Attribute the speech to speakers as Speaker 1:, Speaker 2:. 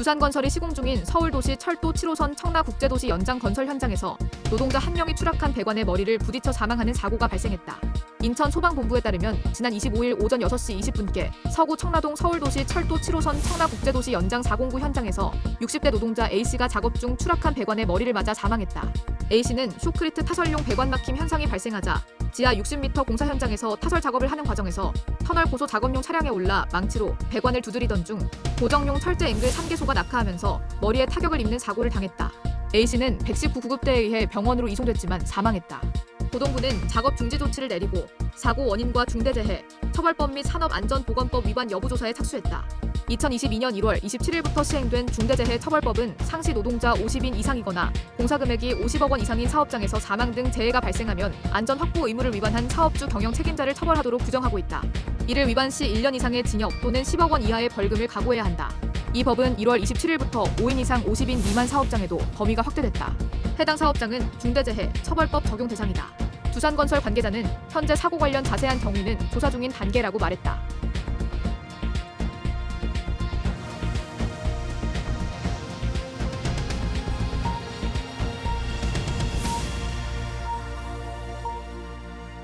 Speaker 1: 두산건설이 시공 중인 서울도시 철도 7호선 청라국제도시 연장 건설 현장에서 노동자 한 명이 추락한 배관에 머리를 부딪혀 사망하는 사고가 발생했다. 인천 소방본부에 따르면 지난 25일 오전 6시 20분께 서구 청라동 서울도시 철도 7호선 청라국제도시 연장 409 현장에서 60대 노동자 A씨가 작업 중 추락한 배관에 머리를 맞아 사망했다. A씨는 쇼크리트 타설용 배관 막힘 현상이 발생하자 지하 60m 공사 현장에서 타설 작업을 하는 과정에서 터널 고소 작업용 차량에 올라 망치로 배관을 두드리던 중 고정용 철제 앵글 3개소가 낙하하면서 머리에 타격을 입는 사고를 당했다. A씨는 119 구급대에 의해 병원으로 이송됐지만 사망했다. 고동부는 작업 중지 조치를 내리고 사고 원인과 중대재해, 처벌법 및 산업안전보건법 위반 여부 조사에 착수했다. 2022년 1월 27일부터 시행된 중대재해 처벌법은 상시 노동자 50인 이상이거나 공사 금액이 50억 원 이상인 사업장에서 사망 등 재해가 발생하면 안전 확보 의무를 위반한 사업주 경영 책임자를 처벌하도록 규정하고 있다. 이를 위반 시 1년 이상의 징역 또는 10억 원 이하의 벌금을 각오해야 한다. 이 법은 1월 27일부터 5인 이상 50인 미만 사업장에도 범위가 확대됐다. 해당 사업장은 중대재해 처벌법 적용 대상이다. 두산건설 관계자는 현재 사고 관련 자세한 경위는 조사 중인 단계라고 말했다.